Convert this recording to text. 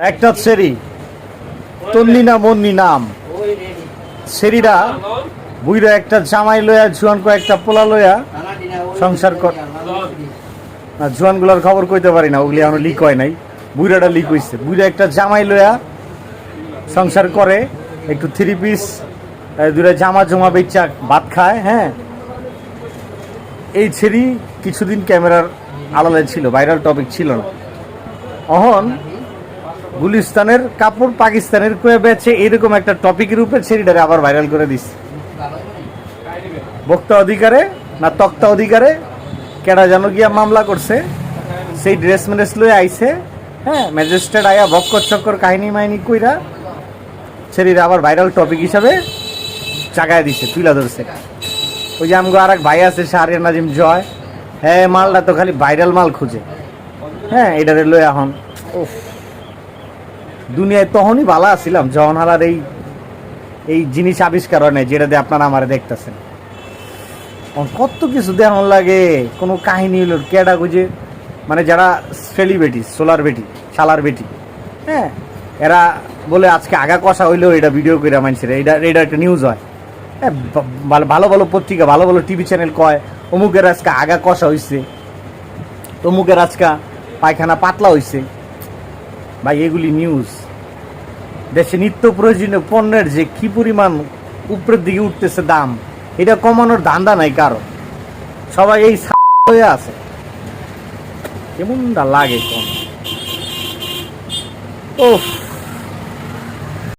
একটা সেরি তন্নি না মন্নি নাম। সেরিরা বুইরা একটা জামাই লয়া জুয়ান কয়েকটা পোলা লয়া সংসার কর- না খবর কইতে পারি না, ওগুলি এখনও লিক হয় নাই। বুইরাটা লিক হইছে। বুইরা একটা জামাই লয়া সংসার করে, একটু থ্রি পিস দুটা জামা জমা বেচা ভাত খায় হ্যাঁ। এই ছেড়ি কিছুদিন ক্যামেরার আড়ালে ছিল ভাইরাল টপিক ছিল না। অহন গুলিস্তানের কাপড় পাকিস্তানের কয়ে বেছে এরকম একটা টপিকের উপরে ছেড়িটারে আবার ভাইরাল করে দিচ্ছে বক্তা অধিকারে না তক্তা অধিকারে কেডা যেন গিয়া মামলা করছে, সেই ড্রেস মেড্রেস লয়ে আইছে হ্যাঁ ম্যাজিস্ট্রেট আয়া বক্কর চক্কর কাহিনী মাহিনী কইরা ছেড়িরা আবার ভাইরাল টপিক হিসাবে চাগায় দিছে, তুইলা ধরছে। ওই যে আমগো আর এক ভাই আছে, শাহরিয়ার নাজিম জয় হ্যাঁ মালটা তো খালি ভাইরাল মাল খুঁজে। হ্যাঁ এটারে লই এখন উফ। দুনিয়ায় তখনই ভালো আছিলাম, যখন হালার এই এই জিনিস আবিষ্কার হয় নাই, যেটা দিয়ে আপনারা আমার দেখতেছেন। কত কিছু দেখান লাগে, কোনো কাহিনী হলো কেডা খুঁজে মানে যারা সেলিব্রিটি সোলার বেটি শালার বেটি হ্যাঁ এরা বলে আজকে আগা কষা হইলেও এটা ভিডিও করে মানুষের এটা এটা একটা নিউজ হয়। হ্যাঁ ভালো ভালো পত্রিকা, ভালো ভালো টিভি চ্যানেল কয়, অমুকের আজকে আগা কষা হইছে তমুকের আজকে পায়খানা পাতলা হইছে। ভাই, এগুলি নিউজ দেশে নিত্য প্রয়োজনীয় পণ্যের যে কি পরিমাণ উপরের দিকে উঠতেছে দাম, এটা কমানোর ধান্দা নাই কারও। সবাই এই হয়ে আছে। কেমনটা লাগে কম ওফ